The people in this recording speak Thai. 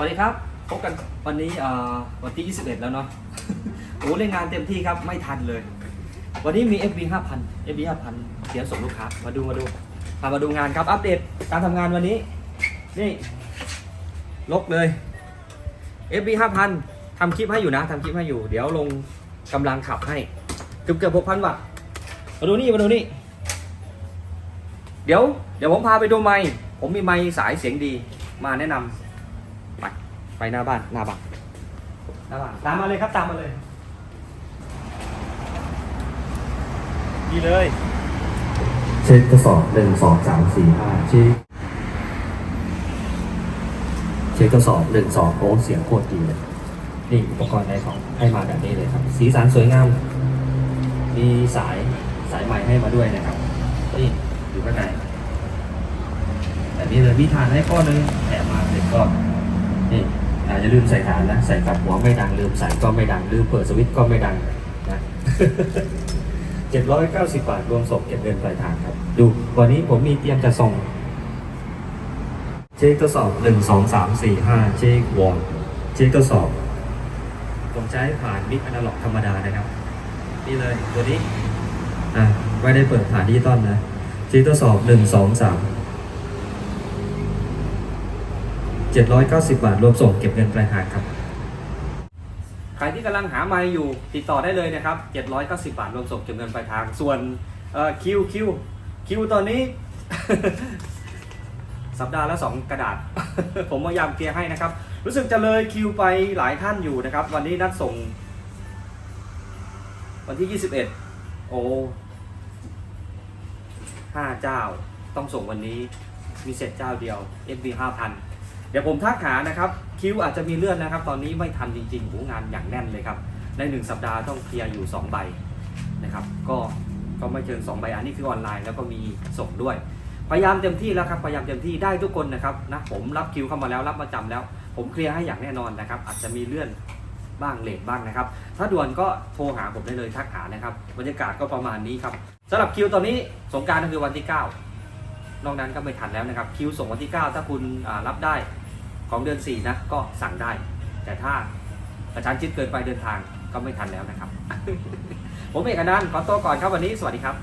วัสดีครับ พบกันวันนี้วันที่ 21 แล้วเนาะโอ้เล่นงานเต็มที่ครับไม่ทันเลย วันนี้มี FB 5,000 FB 5,000เสียส่งลูกค้ามาดูมาดูพามาดูงานครับอัปเดตการทำงานวันนี้ นี่ลกเลย FB 5,000ทำคลิปให้อยู่นะทำคลิปให้อยู่ เดี๋ยวลงกำลังขับให้เกือบเกือบ6,000วัตต์มาดูนี่มาดูนี่ เดี๋ยวเดี๋ยวผมพาไปดูไมค์ผมมีไมค์สายเสียงดีมาแนะนำ ไปหน้าบ้านหน้าบ้านหน้าบ้านตามมาเลยครับตามมาเลยดีเลย เช็คทดสอบหนึ่งสองสามสี่ห้าเช็คเช็คทดสอบหนึ่งสองโอ้เสียงโคตรดีเลยนี่อุปกรณ์ในของให้มาแบบนี้เลยครับ สีสันสวยงาม มีสายสายใหม่ให้มาด้วยนะครับนี่อยู่ข้างในแบบนี้เลยมีฐานให้ก้อนหนึงแถมมาเป็นก้อน นี่อาลืมใส่ฐานนะใส่กับหัวไม่ดังลืมใส่ก็ไม่ดังลืมเปิดสวิตช์ก็ไม่ดังนะ790บาทรวมส่งเก็บเงินปลายทางครับ ดูวันนี้ผมมีเตรียมจะส่ง เช็คทดสอบ1 2 3 4 5เช็ควอลเช็คทดสอบผมใช้ผ่านมิกอนาล็อกธรรมดานะครับ นี่เลยตัวนี้อะไม่ได้เปิดผ่านดิจิตอลนะเช็คทดสอบ1 2 3 790 บาท รวมส่งเก็บเงินปลายทางครับ ใครที่กำลังหาไมค์อยู่ติดต่อได้เลยนะครับ 790 บาท รวมส่งเก็บเงินปลายทาง ส่วนคิวคิวคิวตอนนี้ สัปดาห์ละ2กระดาษ ผมพยายามเคลียร์ให้นะครับ รู้สึกจะเลยคิวไปหลายท่านอยู่นะครับ วันนี้นัดส่ง วันที่ 21 โอ้ห้าเจ้าต้องส่งวันนี้มีเสร็จเจ้าเดียว FB 5,000 เดี๋ยวผมทักหานะครับ คิวอาจจะมีเลื่อนนะครับ ตอนนี้ไม่ทันจริงๆโหงานอย่างแน่นเลยครับในหนึ่งสัปดาห์ต้องเคลียร์อยู่ 2 ใบนะครับ ก็ก็ไม่เชิง2ใบอันนี้คือออนไลน์แล้วก็มีส่งด้วย พยายามเต็มที่แล้วครับพยายามเต็มที่ได้ทุกคนนะครับนะผมรับคิวเข้ามาแล้วรับมาจำแล้ว ผมเคลียร์ให้อย่างแน่นอนนะครับ อาจจะมีเลื่อนบ้างเลทบ้างนะครับ ถ้าด่วนก็โทรหาผมได้เลยทักหานะครับ บรรยากาศก็ประมาณนี้ครับสำหรับคิวตอนนี้สงการก็คือวันที่ 9 นอกนั้นก็ไม่ทันแล้วนะครับ คิวส่งวันที่ 9 ถ้าคุณรับได้ ของเดือน 4 นะ ก็สั่งได้ แต่ถ้ากระชั้นชิดเกินไปเดินทางก็ไม่ทันแล้วนะครับ ผมเอกนันท์ขอตัวก่อนครับวันนี้ สวัสดีครับ